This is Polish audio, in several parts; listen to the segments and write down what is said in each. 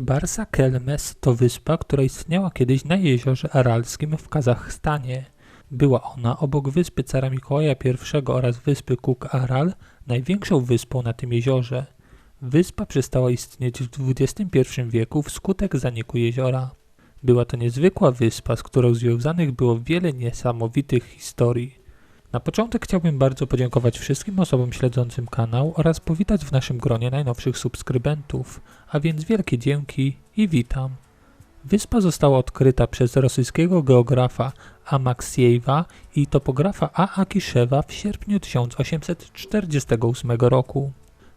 Barsa Kelmes to wyspa, która istniała kiedyś na jeziorze Aralskim w Kazachstanie. Była ona obok wyspy Cara Mikołaja I oraz wyspy Cook Aral największą wyspą na tym jeziorze. Wyspa przestała istnieć w XXI wieku wskutek zaniku jeziora. Była to niezwykła wyspa, z którą związanych było wiele niesamowitych historii. Na początek chciałbym bardzo podziękować wszystkim osobom śledzącym kanał oraz powitać w naszym gronie najnowszych subskrybentów, a więc wielkie dzięki i witam. Wyspa została odkryta przez rosyjskiego geografa Amaksiewa i topografa A. Akiszewa w sierpniu 1848 roku.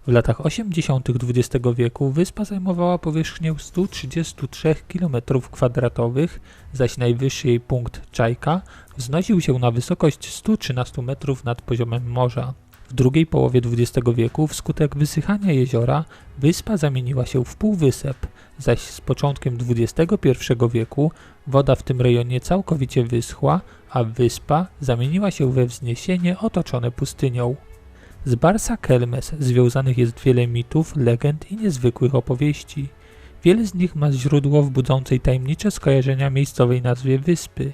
W latach 80. XX wieku wyspa zajmowała powierzchnię 133 km2, zaś najwyższy jej punkt Czajka wznosił się na wysokość 113 metrów nad poziomem morza. W drugiej połowie XX wieku wskutek wysychania jeziora wyspa zamieniła się w półwysep, zaś z początkiem XXI wieku woda w tym rejonie całkowicie wyschła, a wyspa zamieniła się we wzniesienie otoczone pustynią. Z Barsa Kelmes związanych jest wiele mitów, legend i niezwykłych opowieści. Wiele z nich ma źródło w budzącej tajemnicze skojarzenia miejscowej nazwie wyspy.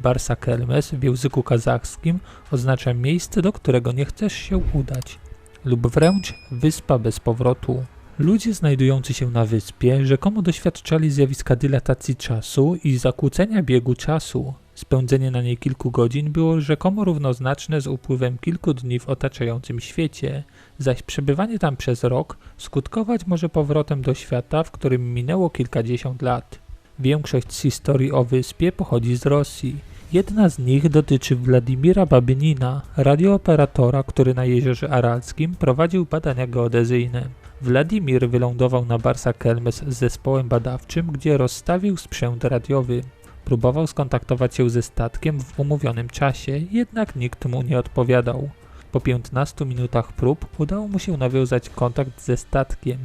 Barsa Kelmes w języku kazachskim oznacza miejsce, do którego nie chcesz się udać, lub wręcz wyspa bez powrotu. Ludzie znajdujący się na wyspie rzekomo doświadczali zjawiska dylatacji czasu i zakłócenia biegu czasu. Spędzenie na niej kilku godzin było rzekomo równoznaczne z upływem kilku dni w otaczającym świecie, zaś przebywanie tam przez rok skutkować może powrotem do świata, w którym minęło kilkadziesiąt lat. Większość z historii o wyspie pochodzi z Rosji. Jedna z nich dotyczy Władimira Babynina, radiooperatora, który na Jeziorze Aralskim prowadził badania geodezyjne. Władimir wylądował na Barsa Kelmes z zespołem badawczym, gdzie rozstawił sprzęt radiowy. Próbował skontaktować się ze statkiem w umówionym czasie, jednak nikt mu nie odpowiadał. Po 15 minutach prób udało mu się nawiązać kontakt ze statkiem,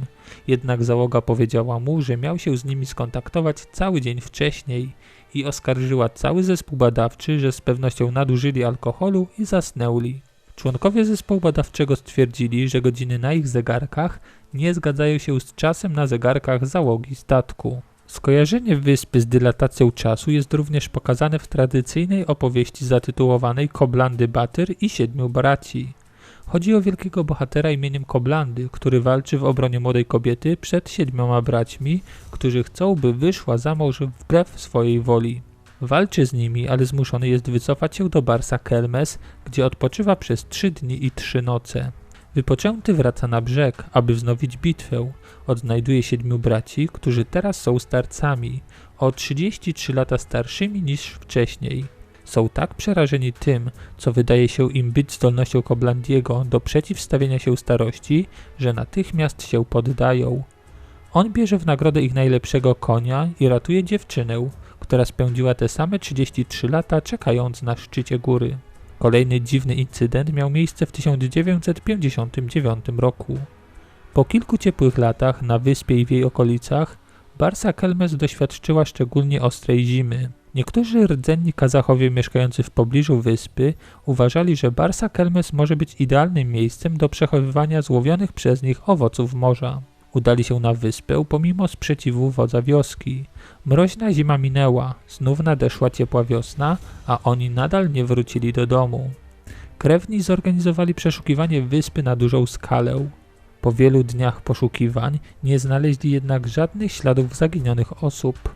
jednak załoga powiedziała mu, że miał się z nimi skontaktować cały dzień wcześniej i oskarżyła cały zespół badawczy, że z pewnością nadużyli alkoholu i zasnęli. Członkowie zespołu badawczego stwierdzili, że godziny na ich zegarkach nie zgadzają się z czasem na zegarkach załogi statku. Skojarzenie wyspy z dylatacją czasu jest również pokazane w tradycyjnej opowieści zatytułowanej Koblandy Batyr i Siedmiu Braci. Chodzi o wielkiego bohatera imieniem Koblandy, który walczy w obronie młodej kobiety przed siedmioma braćmi, którzy chcą, by wyszła za mąż wbrew swojej woli. Walczy z nimi, ale zmuszony jest wycofać się do Barsa Kelmes, gdzie odpoczywa przez trzy dni i trzy noce. Wypoczęty wraca na brzeg, aby wznowić bitwę. Odnajduje siedmiu braci, którzy teraz są starcami, o 33 lata starszymi niż wcześniej. Są tak przerażeni tym, co wydaje się im być zdolnością Koblandiego do przeciwstawienia się starości, że natychmiast się poddają. On bierze w nagrodę ich najlepszego konia i ratuje dziewczynę, która spędziła te same 33 lata czekając na szczycie góry. Kolejny dziwny incydent miał miejsce w 1959 roku. Po kilku ciepłych latach na wyspie i w jej okolicach Barsa Kelmes doświadczyła szczególnie ostrej zimy. Niektórzy rdzenni Kazachowie mieszkający w pobliżu wyspy uważali, że Barsa Kelmes może być idealnym miejscem do przechowywania złowionych przez nich owoców morza. Udali się na wyspę pomimo sprzeciwu wodza wioski. Mroźna zima minęła, znów nadeszła ciepła wiosna, a oni nadal nie wrócili do domu. Krewni zorganizowali przeszukiwanie wyspy na dużą skalę. Po wielu dniach poszukiwań nie znaleźli jednak żadnych śladów zaginionych osób.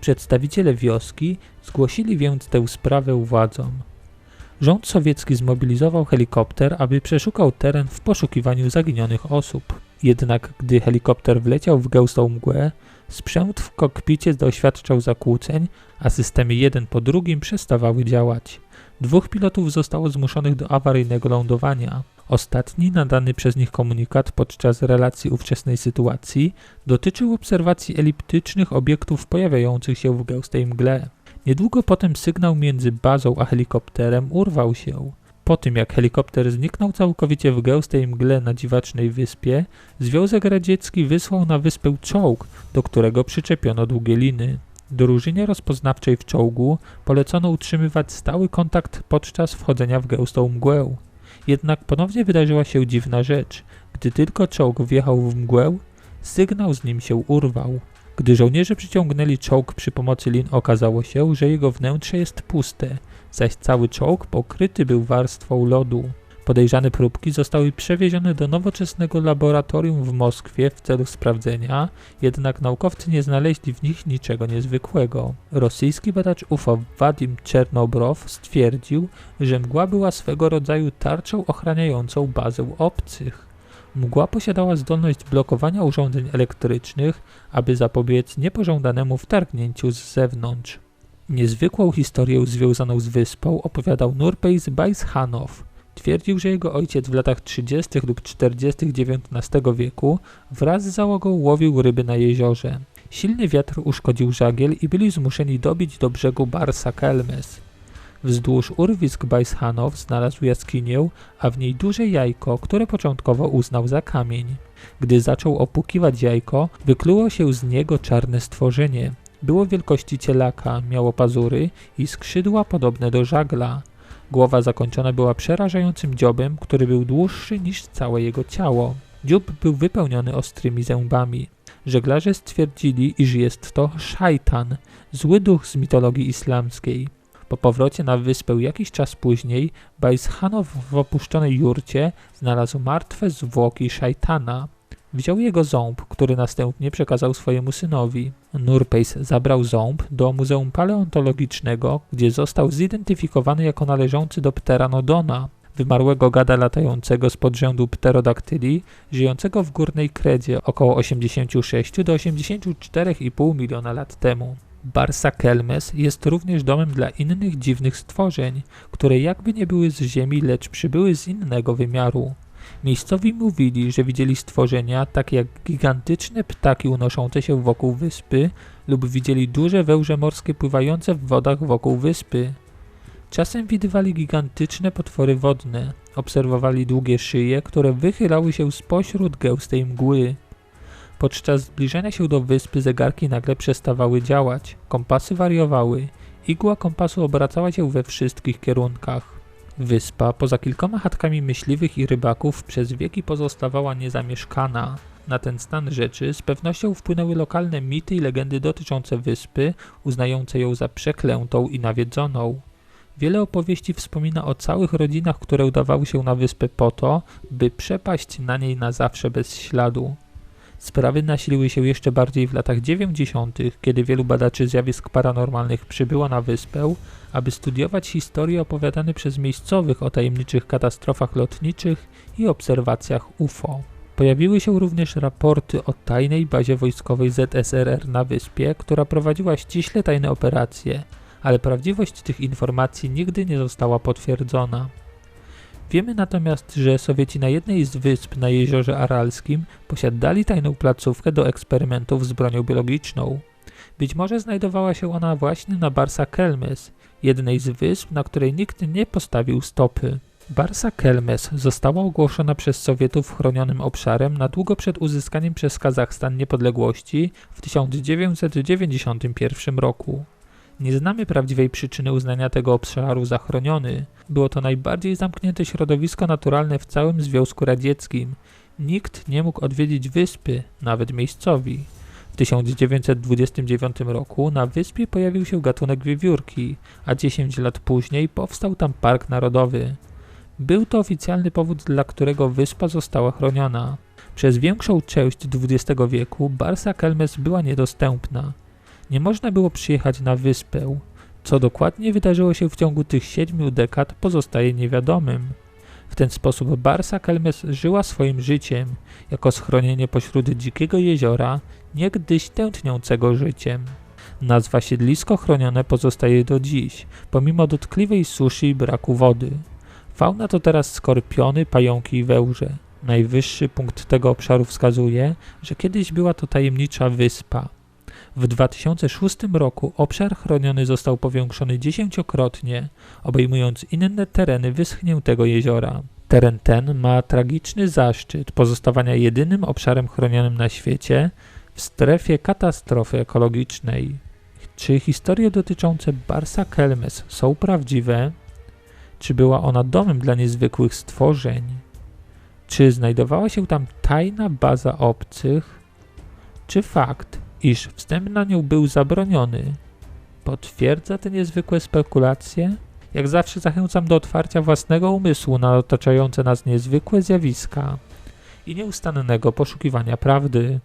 Przedstawiciele wioski zgłosili więc tę sprawę władzom. Rząd sowiecki zmobilizował helikopter, aby przeszukał teren w poszukiwaniu zaginionych osób. Jednak gdy helikopter wleciał w gęstą mgłę, sprzęt w kokpicie doświadczał zakłóceń, a systemy jeden po drugim przestawały działać. Dwóch pilotów zostało zmuszonych do awaryjnego lądowania. Ostatni nadany przez nich komunikat podczas relacji ówczesnej sytuacji dotyczył obserwacji eliptycznych obiektów pojawiających się w gęstej mgle. Niedługo potem sygnał między bazą a helikopterem urwał się. Po tym jak helikopter zniknął całkowicie w gęstej mgle na dziwacznej wyspie, Związek Radziecki wysłał na wyspę czołg, do którego przyczepiono długie liny. Drużynie rozpoznawczej w czołgu polecono utrzymywać stały kontakt podczas wchodzenia w gęstą mgłę. Jednak ponownie wydarzyła się dziwna rzecz. Gdy tylko czołg wjechał w mgłę, sygnał z nim się urwał. Gdy żołnierze przyciągnęli czołg przy pomocy lin, okazało się, że jego wnętrze jest puste, zaś cały czołg pokryty był warstwą lodu. Podejrzane próbki zostały przewiezione do nowoczesnego laboratorium w Moskwie w celu sprawdzenia, jednak naukowcy nie znaleźli w nich niczego niezwykłego. Rosyjski badacz UFO Wadim Czernobrow stwierdził, że mgła była swego rodzaju tarczą ochraniającą bazę obcych. Mgła posiadała zdolność blokowania urządzeń elektrycznych, aby zapobiec niepożądanemu wtargnięciu z zewnątrz. Niezwykłą historię związaną z wyspą opowiadał Nurpejs Bajshanow. Twierdził, że jego ojciec w latach 30. lub 40. XIX wieku wraz z załogą łowił ryby na jeziorze. Silny wiatr uszkodził żagiel i byli zmuszeni dobić do brzegu Barsa Kelmes. Wzdłuż urwisk Bajshanow znalazł jaskinię, a w niej duże jajko, które początkowo uznał za kamień. Gdy zaczął opukiwać jajko, wykluło się z niego czarne stworzenie. Było wielkości cielaka, miało pazury i skrzydła podobne do żagla. Głowa zakończona była przerażającym dziobem, który był dłuższy niż całe jego ciało. Dziób był wypełniony ostrymi zębami. Żeglarze stwierdzili, iż jest to szajtan, zły duch z mitologii islamskiej. Po powrocie na wyspę jakiś czas później, Bajshanow w opuszczonej jurcie znalazł martwe zwłoki szajtana. Wziął jego ząb, który następnie przekazał swojemu synowi. Nurpejs zabrał ząb do Muzeum Paleontologicznego, gdzie został zidentyfikowany jako należący do Pteranodona, wymarłego gada latającego z podrzędu pterodaktyli, żyjącego w górnej kredzie około 86 do 84,5 miliona lat temu. Barsa Kelmes jest również domem dla innych dziwnych stworzeń, które jakby nie były z Ziemi, lecz przybyły z innego wymiaru. Miejscowi mówili, że widzieli stworzenia takie jak gigantyczne ptaki unoszące się wokół wyspy lub widzieli duże wełże morskie pływające w wodach wokół wyspy. Czasem widywali gigantyczne potwory wodne, obserwowali długie szyje, które wychylały się spośród gęstej mgły. Podczas zbliżania się do wyspy zegarki nagle przestawały działać, kompasy wariowały, igła kompasu obracała się we wszystkich kierunkach. Wyspa, poza kilkoma chatkami myśliwych i rybaków, przez wieki pozostawała niezamieszkana. Na ten stan rzeczy z pewnością wpłynęły lokalne mity i legendy dotyczące wyspy, uznające ją za przeklętą i nawiedzoną. Wiele opowieści wspomina o całych rodzinach, które udawały się na wyspę po to, by przepaść na niej na zawsze bez śladu. Sprawy nasiliły się jeszcze bardziej w latach 90., kiedy wielu badaczy zjawisk paranormalnych przybyło na wyspę, aby studiować historie opowiadane przez miejscowych o tajemniczych katastrofach lotniczych i obserwacjach UFO. Pojawiły się również raporty o tajnej bazie wojskowej ZSRR na wyspie, która prowadziła ściśle tajne operacje, ale prawdziwość tych informacji nigdy nie została potwierdzona. Wiemy natomiast, że Sowieci na jednej z wysp na jeziorze Aralskim posiadali tajną placówkę do eksperymentów z bronią biologiczną. Być może znajdowała się ona właśnie na Barsa Kelmes, jednej z wysp, na której nikt nie postawił stopy. Barsa Kelmes została ogłoszona przez Sowietów chronionym obszarem na długo przed uzyskaniem przez Kazachstan niepodległości w 1991 roku. Nie znamy prawdziwej przyczyny uznania tego obszaru za chroniony. Było to najbardziej zamknięte środowisko naturalne w całym Związku Radzieckim. Nikt nie mógł odwiedzić wyspy, nawet miejscowi. W 1929 roku na wyspie pojawił się gatunek wiewiórki, a 10 lat później powstał tam park narodowy. Był to oficjalny powód, dla którego wyspa została chroniona. Przez większą część XX wieku Barsa Kelmes była niedostępna. Nie można było przyjechać na wyspę. Co dokładnie wydarzyło się w ciągu tych siedmiu dekad pozostaje niewiadomym. W ten sposób Barsa Kelmes żyła swoim życiem, jako schronienie pośród dzikiego jeziora, niegdyś tętniącego życiem. Nazwa siedlisko chronione pozostaje do dziś, pomimo dotkliwej suszy i braku wody. Fauna to teraz skorpiony, pająki i wełże. Najwyższy punkt tego obszaru wskazuje, że kiedyś była to tajemnicza wyspa. W 2006 roku obszar chroniony został powiększony dziesięciokrotnie, obejmując inne tereny wyschniętego jeziora. Teren ten ma tragiczny zaszczyt pozostawania jedynym obszarem chronionym na świecie w strefie katastrofy ekologicznej. Czy historie dotyczące Barsa Kelmes są prawdziwe? Czy była ona domem dla niezwykłych stworzeń? Czy znajdowała się tam tajna baza obcych? Czy fakt, iż wstęp na nią był zabroniony, potwierdza te niezwykłe spekulacje? Jak zawsze zachęcam do otwarcia własnego umysłu na otaczające nas niezwykłe zjawiska i nieustannego poszukiwania prawdy.